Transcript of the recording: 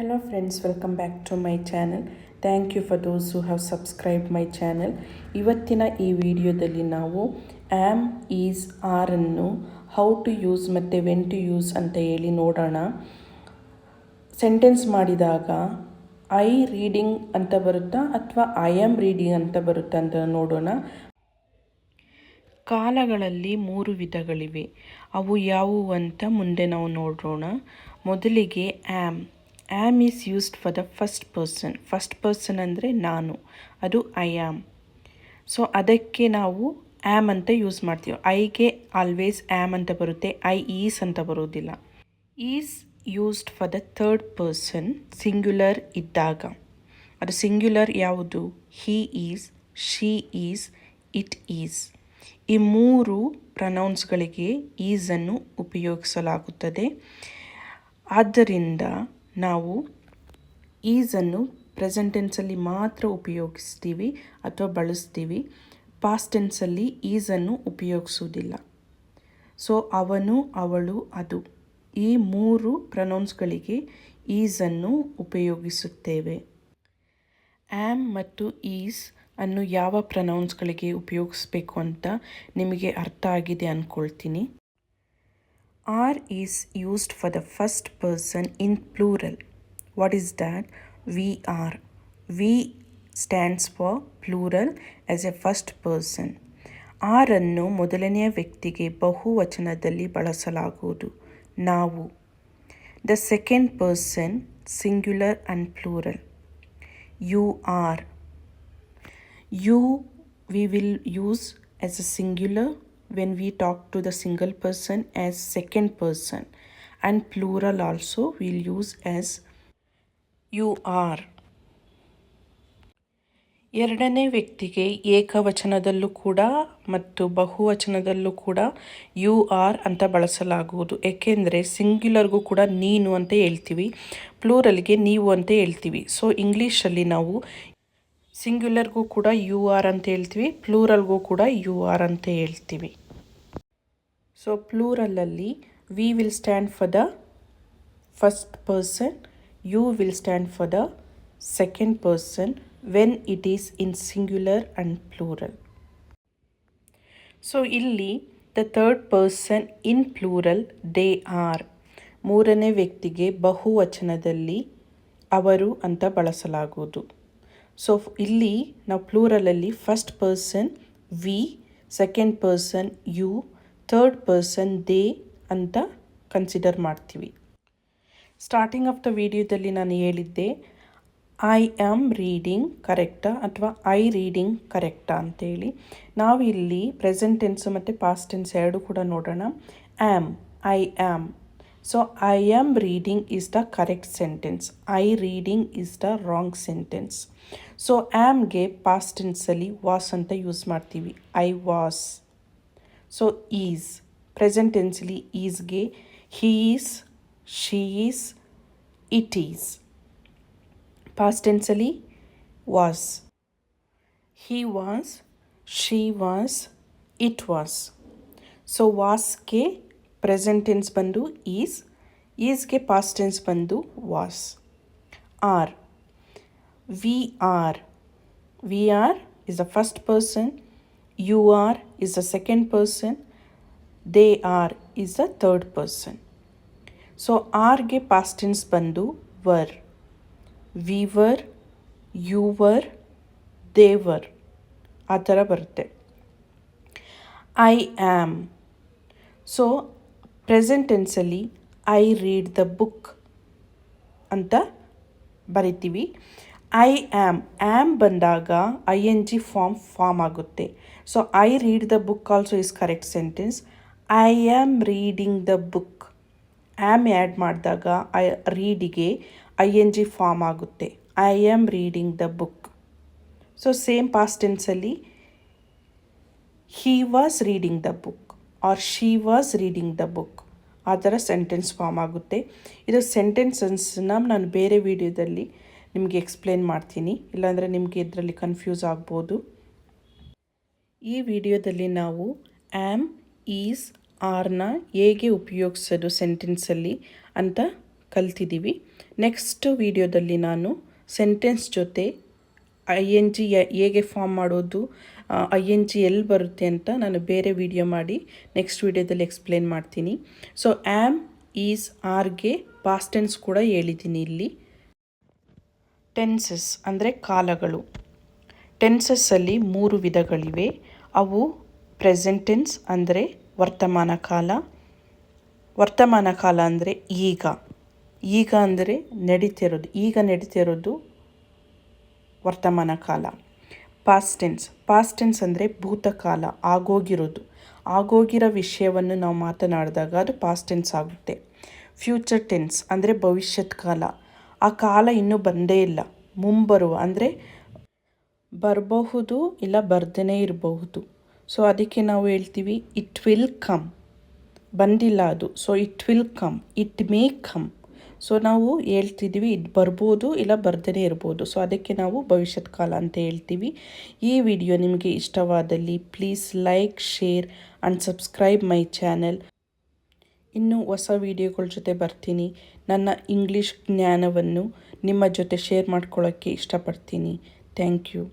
Hello friends, welcome back to my channel. Thank you for those who have subscribe my channel ಇವತ್ತಿನ ಈ ವಿಡಿಯೋದಲ್ಲಿ ನಾವು am is ಆರನ್ನು how to use ಮತ್ತು when to use ಅಂತ ಹೇಳಿ ನೋಡೋಣ. ಸೆಂಟೆನ್ಸ್ ಮಾಡಿದಾಗ ಐ ರೀಡಿಂಗ್ ಅಂತ ಬರುತ್ತಾ ಅಥವಾ ಐ ಆಮ್ ರೀಡಿಂಗ್ ಅಂತ ಬರುತ್ತಾ ಅಂತ ನೋಡೋಣ. ಕಾಲಗಳಲ್ಲಿ ಮೂರು ವಿಧಗಳಿವೆ. ಅವು ಯಾವುವು ಅಂತ ಮುಂದೆ ನಾವು ನೋಡೋಣ. ಮೊದಲಿಗೆ am am is used for the first person first person ಅಂದರೆ ನಾನು. ಅದು ಐ ಆಮ್ ಸೊ ಅದಕ್ಕೆ ನಾವು ಆ್ಯಮ್ ಅಂತ ಯೂಸ್ ಮಾಡ್ತೀವಿ. ಐಗೆ ಆಲ್ವೇಸ್ ಆ್ಯಮ್ ಅಂತ ಬರುತ್ತೆ. ಐ ಈಸ್ ಅಂತ ಬರೋದಿಲ್ಲ. Is used for the third person singular ಇದ್ದಾಗ. ಅದು ಸಿಂಗ್ಯುಲರ್ ಯಾವುದು? He is she is it is ಈ ಮೂರು ಪ್ರನೌನ್ಸ್ಗಳಿಗೆ ಈಸನ್ನು ಉಪಯೋಗಿಸಲಾಗುತ್ತದೆ. ಆದ್ದರಿಂದ ನಾವು ಈಸನ್ನು ಪ್ರೆಸೆಂಟ್ ಟೆನ್ಸಲ್ಲಿ ಮಾತ್ರ ಉಪಯೋಗಿಸ್ತೀವಿ ಅಥವಾ ಬಳಸ್ತೀವಿ. ಪಾಸ್ಟ್ ಟೆನ್ಸಲ್ಲಿ ಈಸನ್ನು ಉಪಯೋಗಿಸುವುದಿಲ್ಲ. ಸೊ ಅವನು, ಅವಳು, ಅದು ಈ ಮೂರು ಪ್ರನೌನ್ಸ್ಗಳಿಗೆ ಈಸನ್ನು ಉಪಯೋಗಿಸುತ್ತೇವೆ. ಆ್ಯಮ್ ಮತ್ತು ಈಸ್ ಅನ್ನು ಯಾವ ಪ್ರನೌನ್ಸ್ಗಳಿಗೆ ಉಪಯೋಗಿಸ್ಬೇಕು ಅಂತ ನಿಮಗೆ ಅರ್ಥ ಆಗಿದೆ ಅಂದ್ಕೊಳ್ತೀನಿ are is used for the first person in plural what is that we are we stands for plural as a first person ಆರನ್ನು ಮೊದಲನೆಯ ವ್ಯಕ್ತಿಗೆ ಬಹುವಚನದಲ್ಲಿ ಬಳಸಲಾಗುವುದು. ನಾವು. The second person singular and plural you are you we will use as a singular when we talk to the single person as second person. And plural also we'll use as you are. ಎರಡನೇ ವ್ಯಕ್ತಿಗೆ ಏಕವಚನದಲ್ಲೂ ಕೂಡ ಮತ್ತು ಬಹುವಚನದಲ್ಲೂ ಕೂಡ you are ಅಂತ ಬಳಸಲಾಗುವುದು. ಏಕೆಂದರೆ ಸಿಂಗ್ಯುಲರ್ಗೂ ಕೂಡ ನೀನು ಅಂತ ಹೇಳ್ತೀವಿ. ಪ್ಲೂರಲ್ಗೆ ನೀವು ಅಂತ ಹೇಳ್ತೀವಿ. ಸೊ ಇಂಗ್ಲೀಷಲ್ಲಿ ನಾವು ಸಿಂಗ್ಯುಲರ್ಗೂ ಕೂಡ ಯು ಆರ್ ಅಂತ ಹೇಳ್ತೀವಿ, ಪ್ಲೂರಲ್ಗೂ ಕೂಡ ಯು ಆರ್ ಅಂತ ಹೇಳ್ತೀವಿ. So ಪ್ಲೂರಲಲ್ಲಿ we will stand for the first person you will stand for the second person when it is in singular and plural so ಇಲ್ಲಿ the third person in plural they are ಮೂರನೇ ವ್ಯಕ್ತಿಗೆ ಬಹುವಚನದಲ್ಲಿ ಅವರು ಅಂತ ಬಳಸಲಾಗುವುದು. So ಇಲ್ಲಿ ನಾವು ಪ್ಲೂರಲಲ್ಲಿ first person we second person you third person they ಅಂತ ಕನ್ಸಿಡರ್ ಮಾಡ್ತೀವಿ. ಸ್ಟಾರ್ಟಿಂಗ್ ಆಫ್ ದ ವಿಡಿಯೋದಲ್ಲಿ ನಾನು ಹೇಳಿದ್ದೆ ಐ ಆಮ್ ರೀಡಿಂಗ್ ಕರೆಕ್ಟಾ ಅಥವಾ ಐ ರೀಡಿಂಗ್ ಕರೆಕ್ಟಾ ಅಂತೇಳಿ. ನಾವು ಇಲ್ಲಿ ಪ್ರೆಸೆಂಟ್ ಟೆನ್ಸು ಮತ್ತು ಪಾಸ್ಟ್ ಟೆನ್ಸ್ ಎರಡು ಕೂಡ ನೋಡೋಣ. Am I am so I am reading is the correct sentence I reading is the wrong sentence so ಆ್ಯಮ್ಗೆ past ಟೆನ್ಸಲ್ಲಿ ವಾಸ್ ಅಂತ ಯೂಸ್ ಮಾಡ್ತೀವಿ I was so is present ಟೆನ್ಸಲ್ಲಿ ಈಸ್ಗೆ he is she is it is past ಟೆನ್ಸಲ್ಲಿ was he was she was it was so ವಾಸ್ಗೆ present tense ಬಂದು is ಈಸ್ಗೆ past tense ಬಂದು was are we are we are is the first person you are is the second person they are is the third person so ಆರ್ಗೆ past tense ಬಂದು were we were you were they were ಆ ಥರ ಬರುತ್ತೆ. I am so present ಟೆನ್ಸಲ್ಲಿ I read the book ಅಂತ ಬರಿತೀವಿ. I am am ಬಂದಾಗ I N G form form ಆಗುತ್ತೆ. So I read the book also is correct sentence I am reading the book am add ಮಾಡಿದಾಗ I ರೀಡಿಗೆ I N G form ಆಗುತ್ತೆ I am reading the book so same past ಟೆನ್ಸಲ್ಲಿ he was reading the book or she was reading the book ಆ ಥರ sentence form ಆಗುತ್ತೆ. ಇದು ಸೆಂಟೆನ್ಸಸ್ನ ನಾನು ಬೇರೆ ವಿಡಿಯೋದಲ್ಲಿ ನಿಮಗೆ ಎಕ್ಸ್ಪ್ಲೇನ್ ಮಾಡ್ತೀನಿ. ಇಲ್ಲಾಂದರೆ ನಿಮಗೆ ಇದರಲ್ಲಿ ಕನ್ಫ್ಯೂಸ್ ಆಗ್ಬೋದು. ಈ ವಿಡಿಯೋದಲ್ಲಿ ನಾವು ಆ್ಯಮ್ ಈಸ್ ಆರ್ನ ಹೇಗೆ ಉಪಯೋಗಿಸೋದು ಸೆಂಟೆನ್ಸಲ್ಲಿ ಅಂತ ಕಲ್ತಿದ್ದೀವಿ ನೆಕ್ಸ್ಟ್ ವಿಡಿಯೋದಲ್ಲಿ ನಾನು ಸೆಂಟೆನ್ಸ್ ಜೊತೆ ಐ ಎನ್ ಜಿ ಹೇಗೆ ಫಾರ್ಮ್ ಮಾಡೋದು ಐ ಎನ್ ಜಿ ಎಲ್ಲಿ ಬರುತ್ತೆ ಅಂತ ನಾನು ಬೇರೆ ವಿಡಿಯೋ ಮಾಡಿ ನೆಕ್ಸ್ಟ್ ವಿಡಿಯೋದಲ್ಲಿ ಎಕ್ಸ್ಪ್ಲೇನ್ ಮಾಡ್ತೀನಿ. ಸೊ ಆ್ಯಮ್ ಈಸ್ ಆರ್ಗೆ ಟೆನ್ಸ್ ಕೂಡ ಹೇಳಿದ್ದೀನಿ ಇಲ್ಲಿ. ಟೆನ್ಸಸ್ ಅಂದರೆ ಕಾಲಗಳು. ಟೆನ್ಸಸ್ಸಲ್ಲಿ ಮೂರು ವಿಧಗಳಿವೆ. ಅವು ಪ್ರೆಸೆಂಟ್ ಟೆನ್ಸ್ ಅಂದರೆ ವರ್ತಮಾನ ಕಾಲ. ವರ್ತಮಾನ ಕಾಲ ಅಂದರೆ ಈಗ. ಈಗ ಅಂದರೆ ನಡೀತಿರೋದು. ಈಗ ನಡೀತಿರೋದು ವರ್ತಮಾನ ಕಾಲ. ಪಾಸ್ಟ್ ಟೆನ್ಸ್ ಪಾಸ್ಟ್ ಟೆನ್ಸ್ ಅಂದರೆ ಭೂತಕಾಲ, ಆಗೋಗಿರೋದು. ಆಗೋಗಿರೋ ವಿಷಯವನ್ನು ನಾವು ಮಾತನಾಡಿದಾಗ ಅದು ಪಾಸ್ಟ್ ಟೆನ್ಸ್ ಆಗುತ್ತೆ. ಫ್ಯೂಚರ್ ಟೆನ್ಸ್ ಅಂದರೆ ಭವಿಷ್ಯತ್ ಕಾಲ. ಆ ಕಾಲ ಇನ್ನೂ ಬಂದೇ ಇಲ್ಲ. ಮುಂಬರುವ ಅಂದರೆ ಬರಬಹುದು ಇಲ್ಲ ಬರ್ದೇ ಇರಬಹುದು. ಸೊ ಅದಕ್ಕೆ ನಾವು ಹೇಳ್ತೀವಿ ಇಟ್ ವಿಲ್ ಕಮ್ ಬಂದಿಲ್ಲ ಅದು. So it will come it may come so ನಾವು ಹೇಳ್ತಿದ್ದೀವಿ ಇದು ಬರ್ಬೋದು ಇಲ್ಲ ಬರ್ದೇ ಇರ್ಬೋದು. ಸೊ ಅದಕ್ಕೆ ನಾವು ಭವಿಷ್ಯದ ಕಾಲ ಅಂತ ಹೇಳ್ತೀವಿ. ಈ ವಿಡಿಯೋ ನಿಮಗೆ ಇಷ್ಟವಾದಲ್ಲಿ please like share and subscribe my channel ಇನ್ನು ಹೊಸ ವಿಡಿಯೋಗಳ ಜೊತೆ ಬರ್ತೀನಿ. ನನ್ನ ಇಂಗ್ಲೀಷ್ ಜ್ಞಾನವನ್ನು ನಿಮ್ಮ ಜೊತೆ ಶೇರ್ ಮಾಡ್ಕೊಳ್ಳೋಕ್ಕೆ ಇಷ್ಟಪಡ್ತೀನಿ. Thank you